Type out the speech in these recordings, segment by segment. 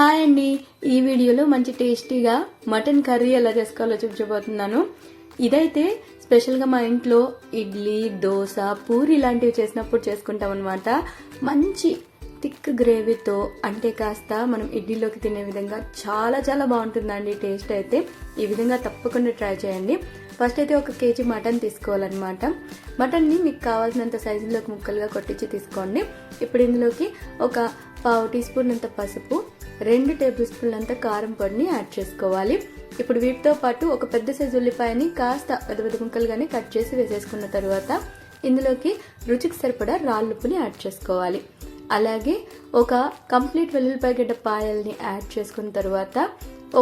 Hi అండి. ఈ వీడియోలో మంచి టేస్టీగా మటన్ కర్రీ ఎలా చేసుకోవాలో చూపించబోతున్నాను. ఇదైతే స్పెషల్గా మా ఇంట్లో ఇడ్లీ దోశ పూరి లాంటివి చేసినప్పుడు చేసుకుంటాం అనమాట మంచి థిక్ గ్రేవీతో అంటే కాస్త మనం ఇడ్లీలోకి తినే విధంగా చాలా చాలా బాగుంటుందండి టేస్ట్ అయితే. ఈ విధంగా తప్పకుండా ట్రై చేయండి. ఫస్ట్ అయితే ఒక కేజీ మటన్ తీసుకోవాలన్నమాట. మటన్ని మీకు కావాల్సినంత సైజులోకి ముక్కలుగా కొట్టించి తీసుకోండి. ఇప్పుడు ఇందులోకి ఒక పావు టీ స్పూన్ అంత పసుపు రెండు టేబుల్ స్పూన్ల అంత కారం పొడిని యాడ్ చేసుకోవాలి. ఇప్పుడు వీటితో పాటు ఒక పెద్ద సైజు ఉల్లిపాయని కాస్త పెద్ద పెద్ద ముక్కలుగానే కట్ చేసి వేసేసుకున్న తర్వాత ఇందులోకి రుచికి సరిపడా రాళ్ళుప్పుని యాడ్ చేసుకోవాలి. అలాగే ఒక కంప్లీట్ వెల్లుల్లిపాయ గడ్డ పాయల్ని యాడ్ చేసుకున్న తర్వాత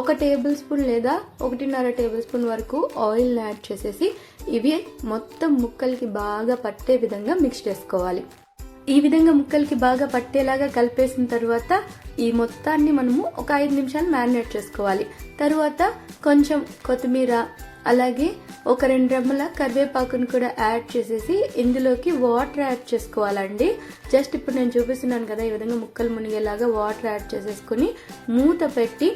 ఒక టేబుల్ స్పూన్ లేదా ఒకటిన్నర టేబుల్ స్పూన్ వరకు ఆయిల్ని యాడ్ చేసేసి ఇవి మొత్తం ముక్కలకి బాగా పట్టే విధంగా మిక్స్ చేసుకోవాలి. ఈ విధంగా ముక్కలకి బాగా పట్టేలాగా కలిపేసిన తర్వాత ఈ మొత్తాన్ని మనము ఒక ఐదు నిమిషాలు మ్యారినేట్ చేసుకోవాలి. తర్వాత కొంచెం కొత్తిమీర అలాగే ఒక రెండు రెమ్మల కరివేపాకును కూడా యాడ్ చేసేసి ఇందులోకి వాటర్ యాడ్ చేసుకోవాలండి. జస్ట్ ఇప్పుడు నేను చూపిస్తున్నాను కదా ఈ విధంగా ముక్కలు మునిగేలాగా వాటర్ యాడ్ చేసేసుకుని మూత పెట్టి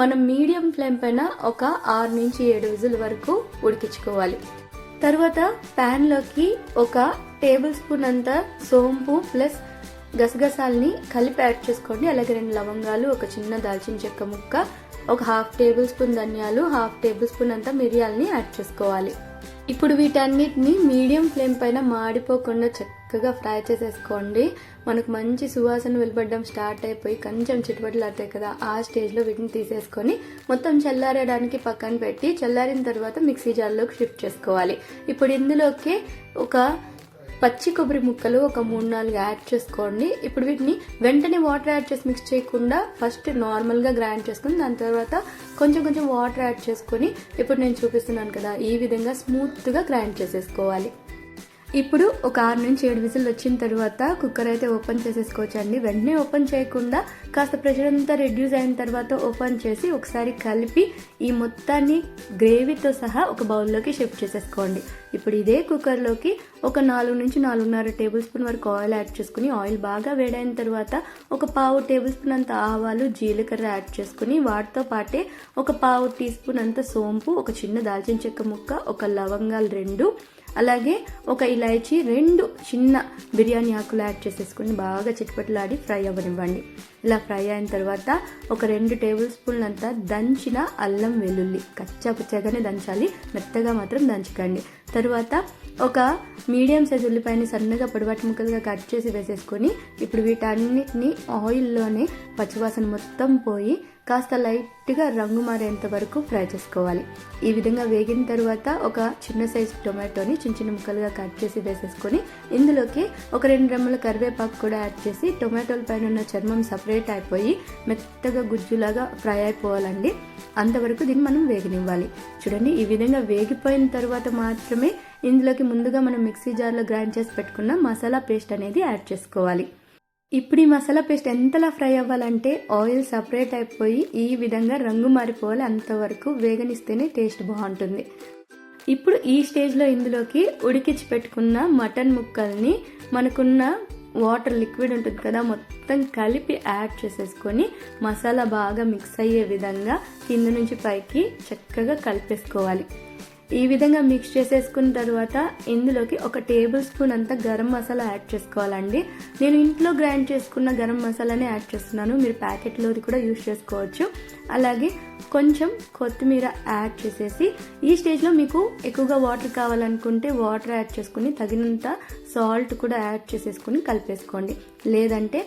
మనం మీడియం ఫ్లేమ్ పైన ఒక ఆరు నుంచి ఏడు విజుల వరకు ఉడికించుకోవాలి. తర్వాత ప్యాన్లోకి ఒక టేబుల్ స్పూన్ అంత సోంపు ప్లస్ గసగసాలని కలిపి యాడ్ చేసుకోండి. అలాగే రెండు లవంగాలు ఒక చిన్న దాల్చిన చెక్క ముక్క ఒక హాఫ్ టేబుల్ స్పూన్ ధనియాలు హాఫ్ టేబుల్ స్పూన్ అంత మిరియాలని యాడ్ చేసుకోవాలి. ఇప్పుడు వీటన్నిటిని మీడియం ఫ్లేమ్ పైన మాడిపోకుండా చక్కగా ఫ్రై చేసేసుకోండి. మనకు మంచి సువాసన వెలువడడం స్టార్ట్ అయిపోయి కొంచెం చిటుపట్లాడతాయి కదా ఆ స్టేజ్లో వీటిని తీసేసుకొని మొత్తం చల్లారడానికి పక్కన పెట్టి చల్లారిన తర్వాత మిక్సీ జార్లోకి షిఫ్ట్ చేసుకోవాలి. ఇప్పుడు ఇందులోకి ఒక పచ్చి కొబ్బరి ముక్కలు ఒక మూడు నాలుగు యాడ్ చేసుకోండి. ఇప్పుడు వీటిని వెంటనే వాటర్ యాడ్ చేసి మిక్స్ చేయకుండా ఫస్ట్ నార్మల్గా గ్రైండ్ చేసుకుని దాని తర్వాత కొంచెం కొంచెం వాటర్ యాడ్ చేసుకొని ఇప్పుడు నేను చూపిస్తున్నాను కదా ఈ విధంగా స్మూత్గా గ్రైండ్ చేసేసుకోవాలి. ఇప్పుడు ఒక ఆరు నుంచి ఏడు విజిల్ వచ్చిన తర్వాత కుక్కర్ అయితే ఓపెన్ చేసేసుకోవచ్చు అండి వెంటనే ఓపెన్ చేయకుండా కాస్త ప్రెషర్ అంతా రెడ్యూస్ అయిన తర్వాత ఓపెన్ చేసి ఒకసారి కలిపి ఈ మొత్తాన్ని గ్రేవీతో సహా ఒక బౌల్లోకి షిఫ్ట్ చేసేసుకోండి. ఇప్పుడు ఇదే కుక్కర్లోకి ఒక నాలుగు నుంచి నాలుగున్నర టేబుల్ స్పూన్ వరకు ఆయిల్ యాడ్ చేసుకుని ఆయిల్ బాగా వేడైన తర్వాత ఒక పావు టేబుల్ స్పూన్ అంత ఆవాలు జీలకర్ర యాడ్ చేసుకుని వాటితో పాటే ఒక పావు టీ స్పూన్ అంత సోంపు ఒక చిన్న దాల్చిన చెక్క ముక్క ఒక లవంగాలు రెండు అలాగే ఒక ఇలాచీ రెండు చిన్న బిర్యానీ ఆకులు యాడ్ చేసేసుకుని బాగా చిట్పట్లాడి ఫ్రై అవ్వనివ్వండి. ఇలా ఫ్రై అయిన తర్వాత ఒక రెండు టేబుల్ స్పూన్లు అంతా దంచిన అల్లం వెల్లుల్లి కచ్చాపుచ్చాగానే దంచాలి. మెత్తగా మాత్రం దంచకండి. తర్వాత ఒక మీడియం సైజ్ ఉల్లిపాయని సన్నగా పొడవాటి ముక్కలుగా కట్ చేసి వేసేసుకొని ఇప్పుడు వీటన్నిటిని ఆయిల్లోనే పచ్చివాసన మొత్తం పోయి కాస్త లైట్గా రంగు మారేంత వరకు ఫ్రై చేసుకోవాలి. ఈ విధంగా వేగిన తర్వాత ఒక చిన్న సైజు టొమాటోని చిన్న చిన్న ముక్కలుగా కట్ చేసి వేసేసుకొని ఇందులోకి ఒక రెండు రెమ్మల కరివేపాకు కూడా యాడ్ చేసి టొమాటోల పైన ఉన్న చర్మం సపరేట్ సపరేట్ అయిపోయి మెత్తగా గుజ్జులాగా ఫ్రై అయిపోవాలండి. అంతవరకు దీన్ని మనం వేగనివ్వాలి. చూడండి ఈ విధంగా వేగిపోయిన తర్వాత మాత్రమే ఇందులోకి ముందుగా మనం మిక్సీ జార్లో గ్రైండ్ చేసి పెట్టుకున్న మసాలా పేస్ట్ అనేది యాడ్ చేసుకోవాలి. ఇప్పుడు ఈ మసాలా పేస్ట్ ఎంతలా ఫ్రై అవ్వాలంటే ఆయిల్ సపరేట్ అయిపోయి ఈ విధంగా రంగు మారిపోవాలి. అంతవరకు వేగనిస్తేనే టేస్ట్ బాగుంటుంది. ఇప్పుడు ఈ స్టేజ్లో ఇందులోకి ఉడికించి పెట్టుకున్న మటన్ ముక్కల్ని మనకున్న వాటర్ లిక్విడ్ ఉంటుంది కదా మొత్తం కలిపి యాడ్ చేసేసుకొని మసాలా బాగా మిక్స్ అయ్యే విధంగా కింద నుంచి పైకి చక్కగా కలిపేసుకోవాలి. ఈ విధంగా మిక్స్ చేసేసుకున్న తర్వాత ఇందులోకి ఒక టేబుల్ స్పూన్ అంతా గరం మసాలా యాడ్ చేసుకోవాలండి. నేను ఇంట్లో గ్రైండ్ చేసుకున్న గరం మసాలానే యాడ్ చేస్తున్నాను. మీరు ప్యాకెట్లోది కూడా యూస్ చేసుకోవచ్చు. అలాగే కొంచెం కొత్తిమీర యాడ్ చేసేసి ఈ స్టేజ్లో మీకు ఎక్కువగా వాటర్ కావాలనుకుంటే వాటర్ యాడ్ చేసుకుని తగినంత సాల్ట్ కూడా యాడ్ చేసేసుకుని కలిపేసుకోండి. లేదంటే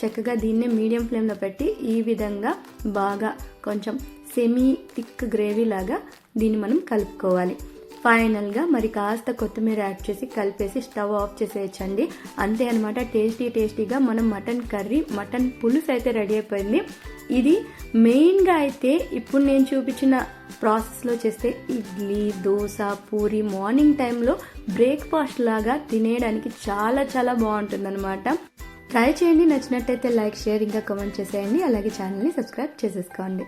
చక్కగా దీన్నే మీడియం ఫ్లేమ్లో పెట్టి ఈ విధంగా బాగా కొంచెం సెమీ థిక్ గ్రేవీ లాగా దీన్ని మనం కలుపుకోవాలి. ఫైనల్గా మరి కాస్త కొత్తిమీర యాడ్ చేసి కలిపేసి స్టవ్ ఆఫ్ చేసేయచ్చండి. అంతే అనమాట టేస్టీ టేస్టీగా మనం మటన్ కర్రీ మటన్ పులుసు అయితే రెడీ అయిపోయింది. ఇది మెయిన్గా అయితే ఇప్పుడు నేను చూపించిన ప్రాసెస్లో చేస్తే ఇడ్లీ దోశ పూరి మార్నింగ్ టైంలో బ్రేక్ఫాస్ట్ లాగా తినేయడానికి చాలా చాలా బాగుంటుందన్నమాట. ట్రై చేయండి. నచ్చినట్టయితే లైక్ షేర్ ఇంకా కామెంట్ చేసేయండి. అలాగే ఛానల్ని సబ్స్క్రైబ్ చేసేసుకోండి.